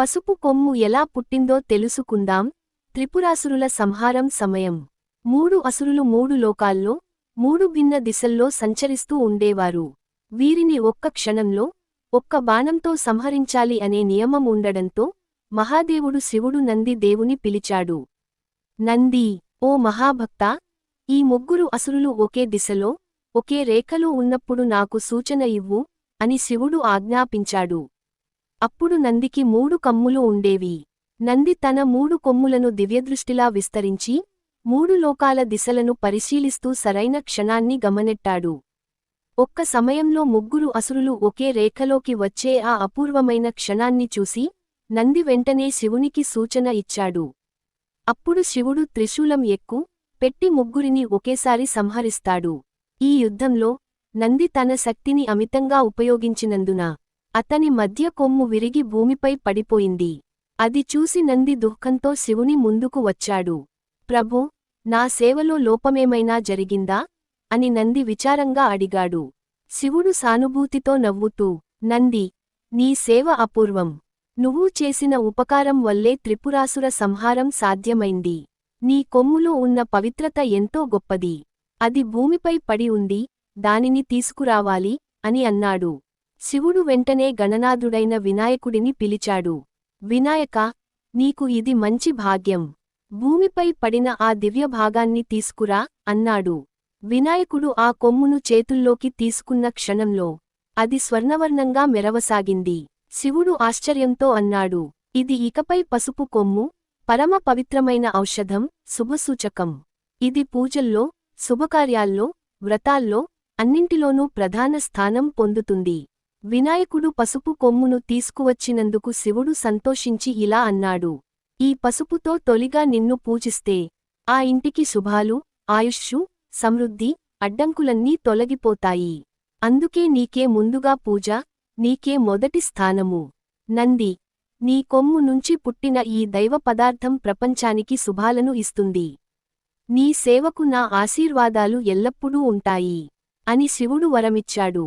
పసుపు కొమ్ము ఎలా పుట్టిందో తెలుసుకుందాం. త్రిపురాసురుల సంహారం సమయం. మూడు అసురులు మూడు లోకాల్లో మూడు భిన్న దిశల్లో సంచరిస్తూ ఉండేవారు. వీరిని ఒక్క క్షణంలో ఒక్క బాణంతో సంహరించాలి అనే నియమం ఉండడంతో మహాదేవుడు శివుడు నంది దేవుని పిలిచాడు. నంది ఓ మహాభక్త ఈ ముగ్గురు అసురులు ఒకే దిశలో ఒకే రేఖలో ఉన్నప్పుడు నాకు సూచన ఇవ్వు అని శివుడు ఆజ్ఞాపించాడు. అప్పుడు నందికి మూడు కమ్ములు ఉండేవి. నంది తన మూడు కొమ్ములను దివ్యదృష్టిలా విస్తరించి మూడు లోకాల దిశలను పరిశీలిస్తూ సరైన క్షణాన్ని గమనెట్టాడు. ఒక్క సమయంలో ముగ్గురు అసురులు ఒకే రేఖలోకి వచ్చే ఆ అపూర్వమైన క్షణాన్ని చూసి నంది వెంటనే శివునికి సూచన ఇచ్చాడు. అప్పుడు శివుడు త్రిశూలం ఎక్కు పెట్టి ముగ్గురిని ఒకేసారి సంహరిస్తాడు. ఈ యుద్ధంలో నంది తన శక్తిని అమితంగా ఉపయోగించినందున అతని మధ్య కొమ్ము విరిగి భూమిపై పడిపోయింది. అది చూసి నంది దుఃఖంతో శివుని ముందుకు వచ్చాడు. ప్రభో నా సేవలో లోపమేమైనా జరిగిందా అని నంది విచారంగా అడిగాడు. శివుడు సానుభూతితో నవ్వుతూ నంది నీ సేవ అపూర్వం. నువ్వు చేసిన ఉపకారం వల్లే త్రిపురాసుర సంహారం సాధ్యమైంది. నీ కొమ్ములో ఉన్న పవిత్రత ఎంతో గొప్పది. అది భూమిపై పడి ఉంది. దానిని తీసుకురావాలి అని అన్నాడు. శివుడు వెంటనే గణనాథుడైన వినాయకుడిని పిలిచాడు. వినాయక నీకు ఇది మంచి భాగ్యం. భూమిపై పడిన ఆ దివ్య భాగాన్ని తీసుకురా అన్నాడు. వినాయకుడు ఆ కొమ్మును చేతుల్లోకి తీసుకున్న క్షణంలో అది స్వర్ణవర్ణంగా మెరవసాగింది. శివుడు ఆశ్చర్యంతో అన్నాడు ఇది ఇకపై పసుపు కొమ్ము పరమ పవిత్రమైన ఔషధం శుభసూచకం. ఇది పూజల్లో శుభకార్యాల్లో వ్రతాల్లో అన్నింటిలోనూ ప్రధాన స్థానం పొందుతుంది. వినాయకుడు పసుపు కొమ్మును తీసుకువచ్చినందుకు శివుడు సంతోషించి ఇలా అన్నాడు. ఈ పసుపుతో తొలిగా నిన్ను పూజిస్తే ఆ ఇంటికి శుభాలు ఆయుష్షు సమృద్ధి అడ్డంకులన్నీ తొలగిపోతాయి. అందుకే నీకే ముందుగా పూజ నీకే మొదటి స్థానము. నంది నీ కొమ్ము నుంచి పుట్టిన ఈ దైవ పదార్థం ప్రపంచానికి శుభాలను ఇస్తుంది. నీ సేవకు నా ఆశీర్వాదాలు ఎల్లప్పుడూ ఉంటాయి అని శివుడు వరమిచ్చాడు.